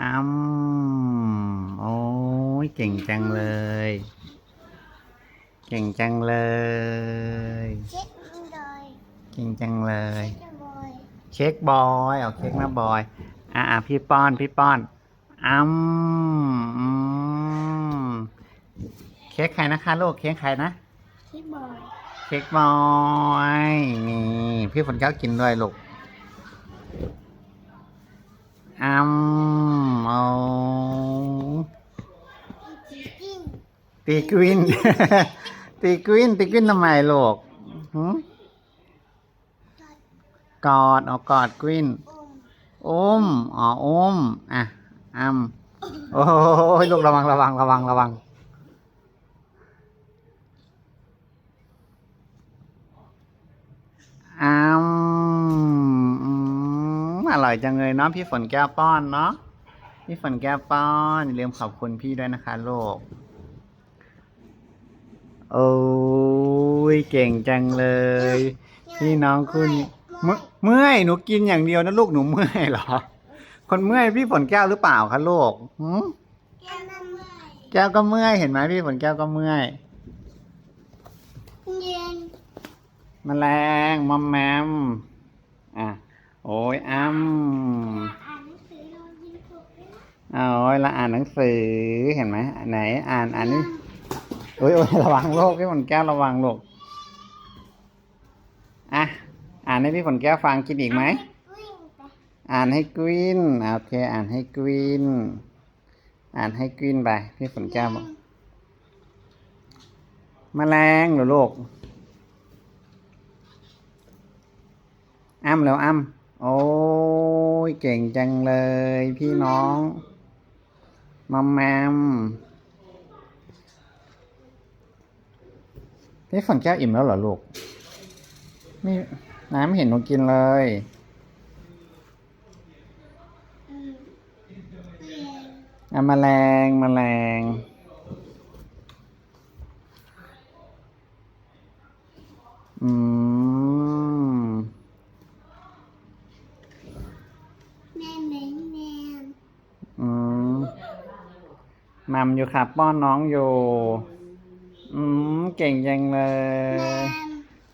อ้ำโอ้ยเก่งจังเลย เก่งจังเลยเช็คมันเลยเก่งจังเลยจะบอยเค้กบอยเอาเค้กมาบอย อะอะพี่ป้อนพี่ป้อนอ้ำอืมเค้กใครนะคะลูกเค้กใครนะที่บอย เค้กบอย นี่ พี่ฝนแก้วกินด้วยลูก อ้ำเอาจีจิ้งตีกวินตีกวินตีกวินทำไมลูกหืมกอดเอากอดกวินอมอุ้มอ๋ออุ้มอะอ้ำโอ้ยลูกระวังระวังระวังระวังอ้ำอืม อร่อยจังเลยเนาะพี่ฝนแก้วป้อนเนาะพี่ฝนแก้วป้อนอย่าลืมขอบคุณพี่ด้วยนะคะลูกโอ้ยเก่งจังเลย พี่น้องคุณเมื่อยเมื่อยหนูกินอย่างเดียวนะลูกหนูเมื่อยเหรอ คนเมื่อยพี่ฝนแก้วหรือเปล่าคะลูกหืมแก้มน้ำเมื่อยแก้วก็เมื่อยเห็นไหมพี่ฝนแก้วก็เมื่อยเย็นแมลงมอมแมมอะ โอ้ยอ้ำอ่านหนังสือเรายินถูกด้วยนะเอาโอ้ยละอ่านหนังสือเห็นไหมไหนอ่านอ่านนี่โอ้ยโอ้ยระวังโลกพี่ฝนแก้วระวังลูกอะอ่านให้พี่ฝนแก้วฟังกินอีกไหมวิ่งไปอ่านให้กวินอะโอเคอ่านให้กวินอ่านให้กวินไปพี่ฝนแก้วบอกแมลงเหรอลูกอ้ำแล้วอ้ำ โอ้ยเก่งจังเลย พี่น้องมอมแมมพี่ฝันแก้วอิ่มแล้วเหรอลูก ไม่น้ำไม่เห็นหนูกินเลยอืมเย็นอะแมลงแมลงอืม แม่แม่แม่ อืม มัมอยู่ครับป้อนน้องอยู่ อืมเก่งจังเล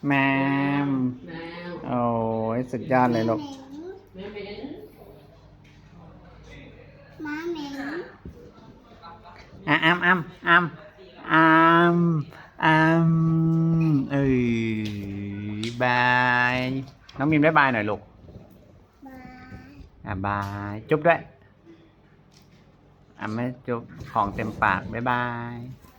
แม่ยแมมโอ้ยสุดยอดเลยลูกม้าเหม็นอะอ้ำอ้ำอ้ำอ้ำอ้ำเอ้ยบาย น้องมิมได้บายหน่อยลูกม้าอะบาย จุ๊บด้วย อะไม่จุ๊บของเต็มปาก บ๊ายบาย